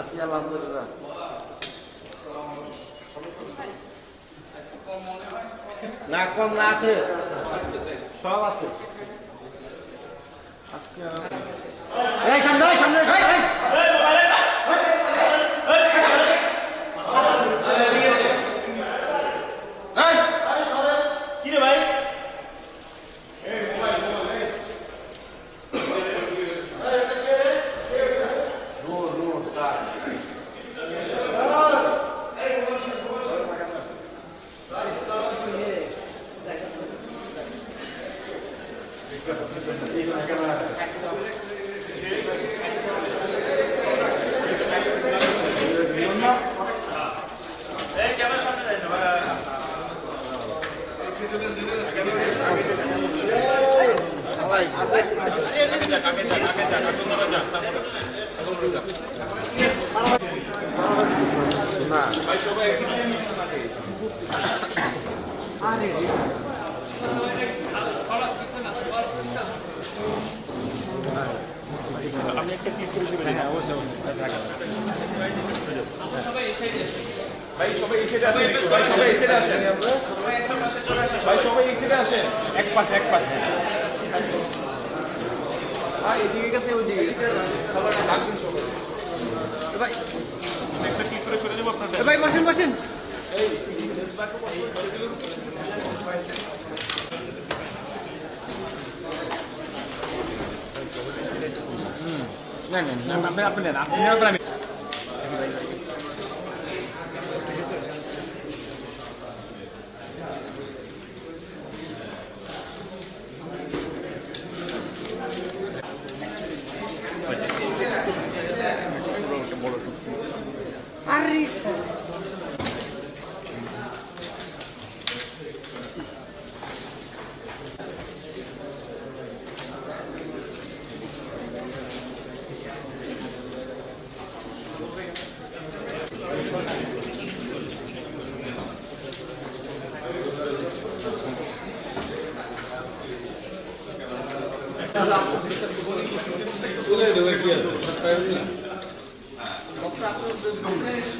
আছি আলহামদুলিল্লাহ না কম না আছে। সব আছে। আজকে এই সামনে এই সামনে এই, এই। কিরে ভাই এই ক্যামেরার সামনে যাই না ভাই না ভাই সবাই এই সাইডে আসেন একটু, ভাই সবাই এই আসেন। ভাই সবাই এই আসেন। এক পাশে এক পাশে। ভাই এদিকে গেছে ওইদিকে গেছে। খাবারটা ডাকবেন সবাই। ভাই। একটা কি করে সরে যাব আপনার ভাই বসেন বসেন। না না না আপনি আপনি নেন আপনি নেওয়ার পর আমি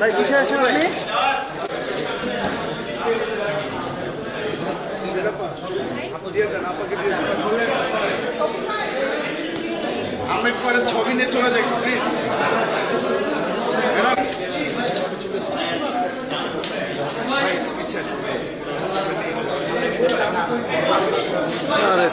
ভাই বুঝে আসেন আপনি আম্বেদকরের ছবি নিয়ে চলে যাই প্লিজ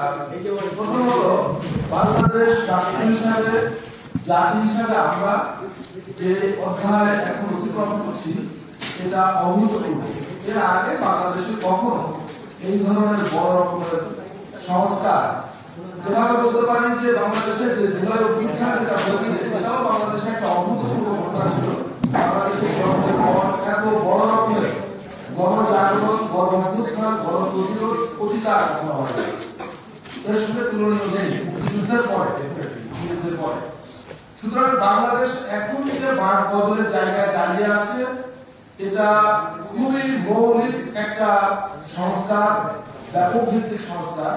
প্রথমত বাংলাদেশ হিসাবে হিসাবে আমরা যে অধ্যায় এখন অতিক্রম করছি সেটা অভূতপূর্ব এর আগে বাংলাদেশে কখনো এই ধরনের বড় রকমের যেভাবে বলতে পারেন যে বাংলাদেশের যে বাংলাদেশে একটা অভূতপূর্ব ঘটনা এত বড় রকমের গণ অভ্যুত্থান গণ প্রতিরোধ অধিকার কখনো সঙ্গে তুলনীয় নেই। মুক্তিযুদ্ধের পরে মুক্তিযুদ্ধের পরে। সুতরাং বাংলাদেশ এখন যে বাক বদলের জায়গায় দাঁড়িয়ে আছে, এটা খুবই মৌলিক একটা সংস্কার, ব্যাপক ভিত্তিক সংস্কার,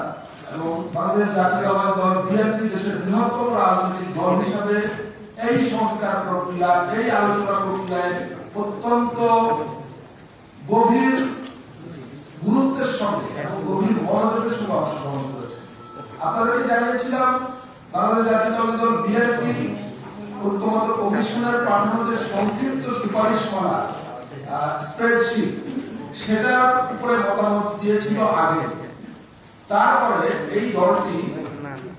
এবং বাংলাদেশ জাতীয়তাবাদী দল বিএনপি, দেশের বৃহত্তম রাজনৈতিক দল হিসাবে এই সংস্কার প্রক্রিয়া, এই আলোচনা প্রক্রিয়ায় অত্যন্ত গভীর গুরুত্বের সঙ্গে এবং গভীর মনোযোগের সঙ্গে অংশগ্রহণ করেছে। আপনাদেরকে জানিয়েছিলাম, বাংলাদেশ জাতীয়তাবাদী দল বিএনপি ঐক্যমত কমিশনের পাঠানো যে সংক্ষিপ্ত সুপারিশমালা স্প্রেডশিট সেটার উপরে মতামত দিয়েছিল আগে। তারপরে এই দলটি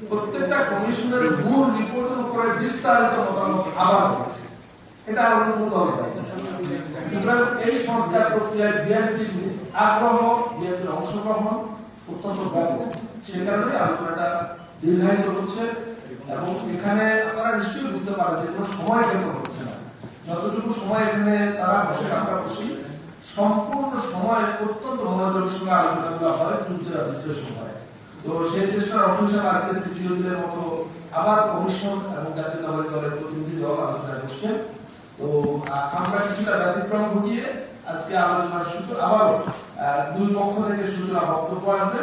প্রত্যেকটা কমিশনের মূল রিপোর্টের উপরে বিস্তারিত মতামত আবার এটা অনুমোদিত হবে সুতরাং এই সংস্কার প্রক্রিয়ায় বিএনপির আগ্রহ, বিএনপির অংশগ্রহণ অত্যন্ত ব্যাপক। সে কারণে আলোচনাটা দীর্ঘায়িত হচ্ছে এবং এখানে আপনারা নিশ্চয়ই বুঝতে পারেন যে কোনো সময় কেন হচ্ছে না। যতটুকু সময় এখানে তারা বসে, আমরা বসি। সম্পূর্ণ সময় অত্যন্ত মনোযোগের সঙ্গে আলোচনাগুলো হয় চুলচেরা বিশ্লেষণ হয়। তো সেই চেষ্টার অংশ হিসাবে আজকে তৃতীয় দিনের মতো আবার কমিশন এবং জাতীয়তাবাদী দলের প্রতিনিধি দল আলোচনায় বসছে তো আমরা কিছুটা ব্যতিক্রম ঘটিয়ে আজকে আলোচনার সূত্র আবারও দুই পক্ষ থেকে সূচনা বক্তব্য আসবে।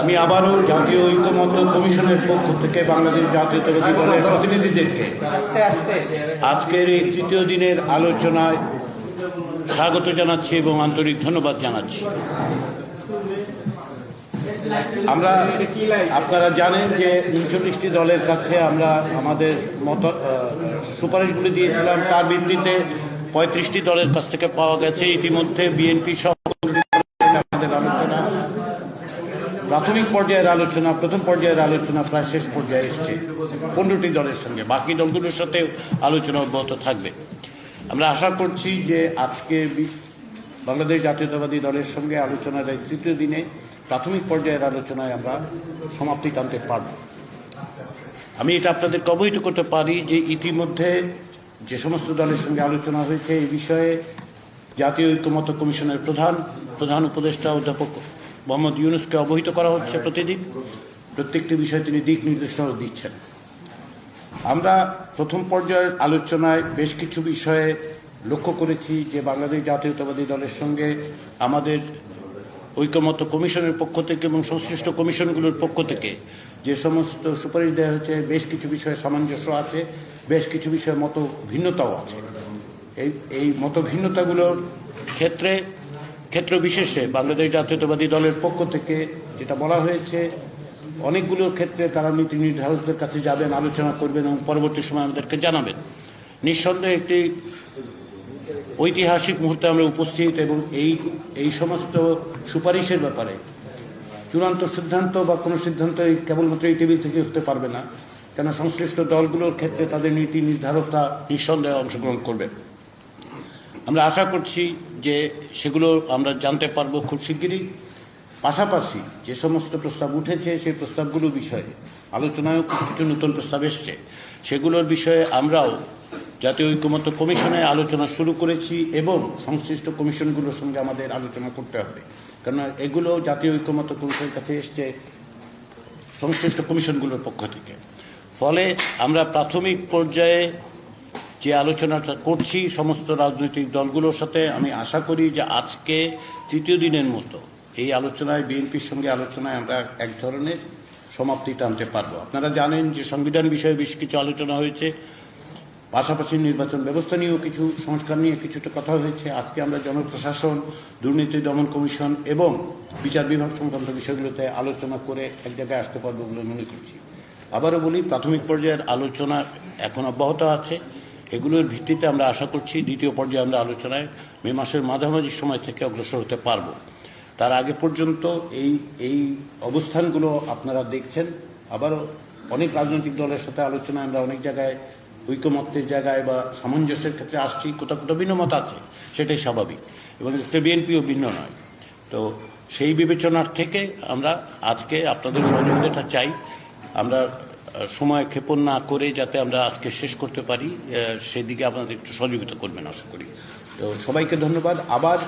আমি আবারও জাতীয় ঐক্যমত্য কমিশনের পক্ষ থেকে বাংলাদেশ জাতীয়তাবাদী দলের প্রতিনিধিদেরকে আজকের এই তৃতীয় দিনের আলোচনায় স্বাগত জানাচ্ছি এবং আন্তরিক ধন্যবাদ জানাচ্ছি। আমরা আপনারা জানেন যে উনচল্লিশটি দলের কাছে আমরা আমাদের মত সুপারিশগুলি দিয়েছিলাম। তার ভিত্তিতে পঁয়ত্রিশটি দলের কাছ থেকে পাওয়া গেছে। ইতিমধ্যে বিএনপি সহ প্রাথমিক পর্যায়ের আলোচনা, প্রথম পর্যায়ের আলোচনা প্রায় শেষ পর্যায়ে এসছে। পনেরোটি দলের সঙ্গে। বাকি দলগুলোর সাথে আলোচনা অব্যাহত থাকবে। আমরা আশা করছি যে আজকে বাংলাদেশ জাতীয়তাবাদী দলের সঙ্গে আলোচনার তৃতীয় দিনে প্রাথমিক পর্যায়ের আলোচনায় আমরা সমাপ্তি টানতে পারব। আমি এটা আপনাদেরকে অবহিত করতে পারি যে ইতিমধ্যে যে সমস্ত দলের সঙ্গে আলোচনা হয়েছে এই বিষয়ে জাতীয় ঐক্যমত কমিশনের প্রধান প্রধান উপদেষ্টা অধ্যাপক মোহাম্মদ ইউনুসকে অবহিত করা হচ্ছে প্রতিদিন। প্রত্যেকটি বিষয়ে তিনি দিক নির্দেশনা দিচ্ছেন। আমরা প্রথম পর্যায়ের আলোচনায় বেশ কিছু বিষয়ে লক্ষ্য করেছি যে বাংলাদেশ জাতীয়তাবাদী দলের সঙ্গে আমাদের ঐক্যমত্য কমিশনের পক্ষ থেকে এবং সংশ্লিষ্ট কমিশনগুলোর পক্ষ থেকে যে সমস্ত সুপারিশ দেওয়া হয়েছে, বেশ কিছু বিষয়ে সামঞ্জস্য আছে, বেশ কিছু বিষয়ে মত ভিন্নতাও আছে। এই এই মত ভিন্নতাগুলোর ক্ষেত্রে ক্ষেত্র বিশেষে বাংলাদেশ জাতীয়তাবাদী দলের পক্ষ থেকে যেটা বলা হয়েছে, অনেকগুলো ক্ষেত্রে তারা নীতি নির্ধারকদের কাছে যাবেন, আলোচনা করবেন এবং পরবর্তী সময় আমাদেরকে জানাবেন। নিঃসন্দেহে একটি ঐতিহাসিক মুহূর্তে আমরা উপস্থিত এবং এই এই সমস্ত সুপারিশের ব্যাপারে চূড়ান্ত সিদ্ধান্ত বা কোনো সিদ্ধান্ত কেবলমাত্র এই টেবিল থেকে হতে পারবে না। কেন সংশ্লিষ্ট দলগুলোর ক্ষেত্রে তাদের নীতি নির্ধারকরা নিঃসন্দেহে অংশগ্রহণ করবেন। আমরা আশা করছি যে সেগুলো আমরা জানতে পারব খুব শিগগিরই। পাশাপাশি যে সমস্ত প্রস্তাব উঠেছে, সেই প্রস্তাবগুলো বিষয়ে আলোচনায়ও কিছু নতুন প্রস্তাব এসছে। সেগুলোর বিষয়ে আমরাও জাতীয় ঐক্যমত্য কমিশনে আলোচনা শুরু করেছি এবং সংশ্লিষ্ট কমিশনগুলোর সঙ্গে আমাদের আলোচনা করতে হবে। কেননা এগুলো জাতীয় ঐক্যমত্য কমিশনের কাছে এসছে সংশ্লিষ্ট কমিশনগুলোর পক্ষ থেকে। ফলে আমরা প্রাথমিক পর্যায়ে যে আলোচনাটা করছি সমস্ত রাজনৈতিক দলগুলোর সাথে, আমি আশা করি যে আজকে তৃতীয় দিনের মতো এই আলোচনায়, বিএনপির সঙ্গে আলোচনায় আমরা এক ধরনের সমাপ্তি টানতে পারব। আপনারা জানেন যে সংবিধান বিষয়ে বেশ কিছু আলোচনা হয়েছে। পাশাপাশি নির্বাচন ব্যবস্থা নিয়েও কিছু সংস্কার নিয়ে কিছুটা কথা হয়েছে। আজকে আমরা জনপ্রশাসন, দুর্নীতি দমন কমিশন এবং বিচার বিভাগ সংক্রান্ত বিষয়গুলোতে আলোচনা করে এক জায়গায় আসতে পারব বলে মনে করছি। আবারও বলি, প্রাথমিক পর্যায়ের আলোচনা এখন অব্যাহত আছে। এগুলোর ভিত্তিতে আমরা আশা করছি দ্বিতীয় পর্যায়ে আমরা আলোচনায় মে মাসের মাঝামাঝি সময় থেকে অগ্রসর হতে পারব। তার আগে পর্যন্ত এই এই অবস্থানগুলো আপনারা দেখছেন। আবারও অনেক রাজনৈতিক দলের সাথে আলোচনায় আমরা অনেক জায়গায় ঐকমত্যের জায়গায় বা সামঞ্জস্যের ক্ষেত্রে আসছি, কোথাও কোথাও ভিন্ন মত আছে, সেটাই স্বাভাবিক। এবং বিএনপিও ভিন্ন নয়। তো সেই বিবেচনার থেকে আমরা আজকে আপনাদের সহযোগিতাটা চাই। আমরা সময় ক্ষেপণ না করে যাতে আমরা আজকে শেষ করতে পারি সেদিকে আপনাদের একটু সহযোগিতা করবেন আশা করি। তো সবাইকে ধন্যবাদ। আবার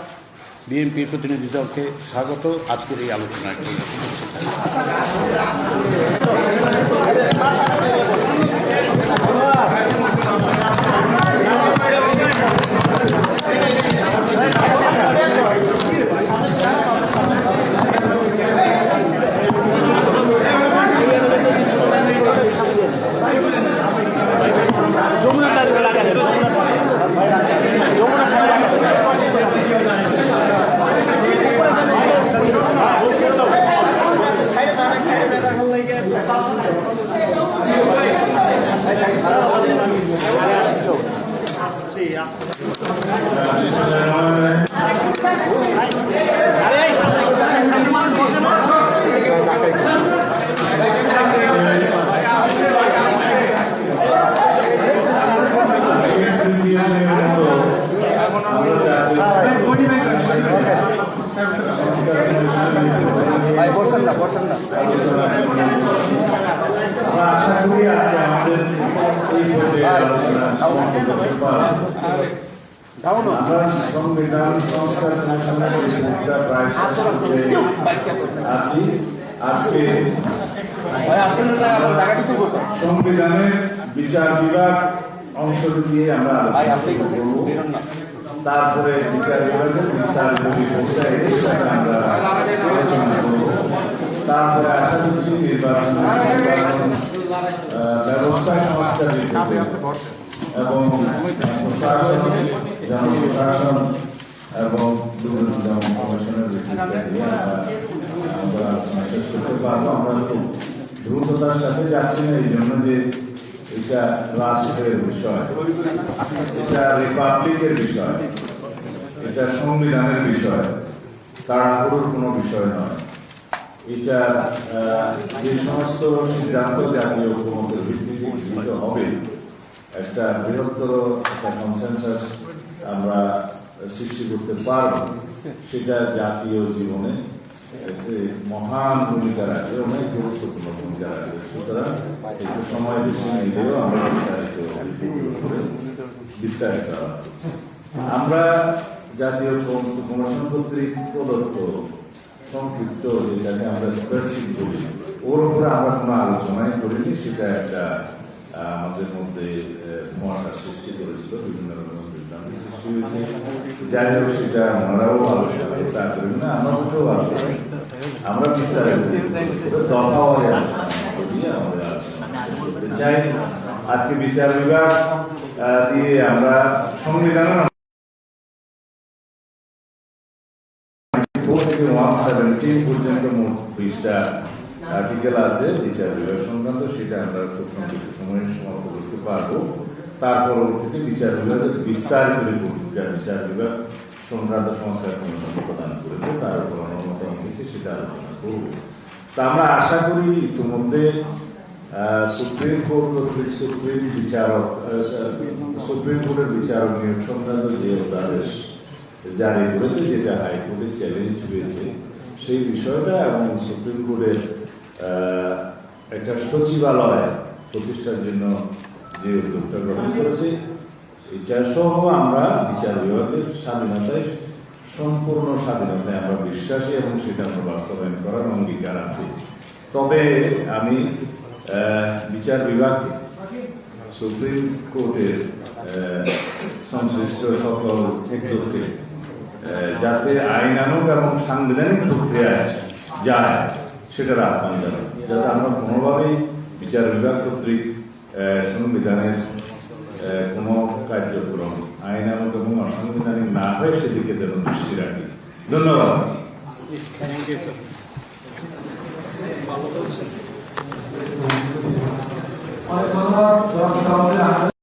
বিএনপির প্রতিনিধি দলকে স্বাগত। আজকের এই আলোচনায় আসতে আসতে আশা করি আজকে আমাদের আলোচনা সমাপ্ত করতে পারব। আমরা সংবিধান সংস্কার প্রায় আছি আজকে সংবিধানের বিচার বিভাগ অংশ দিয়ে আমরা আলোচনা করব তারপরে বিচার বিভাগের বিস্তারিত আমরা আলোচনা করব। তারপরে আশা করছি নির্বাচন নির্বাচন, ব্যবস্থা সংস্কারিত এবং প্রশাসন জনপ্রশাসন এবং দুর্নীতি দমন কমিশনের আমরা আমরা শেষ করতে পারব। আমরা খুব দ্রুততার সাথে যাচ্ছি না এই জন্য যে এটা রাষ্ট্রের বিষয় এটা রিপাবলিকের বিষয় এটা সংবিধানের বিষয় তাড়াহুড়োর কোনো বিষয় নয়। এটা যে সমস্ত সিদ্ধান্ত জাতীয় ঐক্যমতের ভিত্তিতে গৃহীত হবে, একটা বৃহত্তর একটা কনসেনসাস আমরা সৃষ্টি করতে পারব, সেটা জাতীয় জীবনে মহান ভূমিকা রাখে অনেক গুরুত্বপূর্ণ ভূমিকা রাখে সুতরাং একটু সময় বেশি নিলেও আমরা বিস্তারিত বিস্তারিত। আমরা জাতীয় কমিশন কর্তৃক প্রদত্ত সংক্ষিপ্ত যেটাকে আমরা স্প্রেডশিট বলি ওর উপরে আমরা কোনো আলোচনাই করিনি সেটা একটা আমাদের মধ্যে মহাশা সৃষ্টি করেছিল বিভিন্ন রকম বিভ্রান্তি সৃষ্টি হয়েছে যাই হোক সেটা ওনারাও আলোচনা করে তা করি না আমরা ওটাও আলোচনা আমরা বিস্তারিত দফা হয়ে আলোচনা করতে আজকে বিচার বিভাগ দিয়ে আমরা সংবিধানের ফোর থেকে ওয়ান সেভেন্টিন পর্যন্ত মোট বিশটা আর্টিকেল আছে, বিচার বিভাগ সংক্রান্ত, সেটা আমরা খুব সংক্ষিপ্ত সময়ে সমাপ্ত করতে পারব। তার পরবর্তীতে বিচার বিভাগের বিস্তারিত রিপোর্ট বিচার বিভাগ সংক্রান্ত সংস্কার কমিশন প্রদান করেছে, তার উপর অনুমত হয়েছে সেটা আলোচনা করব। তা আমরা আশা করি ইতিমধ্যে সুপ্রিম কোর্ট সুপ্রিম বিচারক সুপ্রিম কোর্টের বিচারক নিয়োগ সংক্রান্ত যে অধ্যাদেশ জারি করেছে যেটা হাইকোর্টে চ্যালেঞ্জ হয়েছে। সেই বিষয়টা এবং সুপ্রিম কোর্টের একটা সচিবালয় প্রতিষ্ঠার জন্য যে উদ্যোগটা গ্রহণ করেছে, এটা সহ আমরা বিচার বিভাগের স্বাধীনতায়, সম্পূর্ণ স্বাধীনতায় আমরা বিশ্বাসী এবং সেটা আমরা বাস্তবায়ন করার অঙ্গীকার আছে। তবে আমি বিচার বিভাগকে সুপ্রিম কোর্টের সংশ্লিষ্ট সকল ক্ষেত্রকে যাতে আইনানুগ এবং সাংবিধানিক প্রক্রিয়ায় যায় সেটার আহ্বান জানাই। যাতে আমরা কোনোভাবেই বিচার বিভাগ কর্তৃক আহ, সংবিধানের কোনো কার্যক্রম আইনানুগ এবং অসাংবিধানিক না হয় সেদিকে যেন দৃষ্টি রাখি। ধন্যবাদ। অনেক ধন্যবাদ।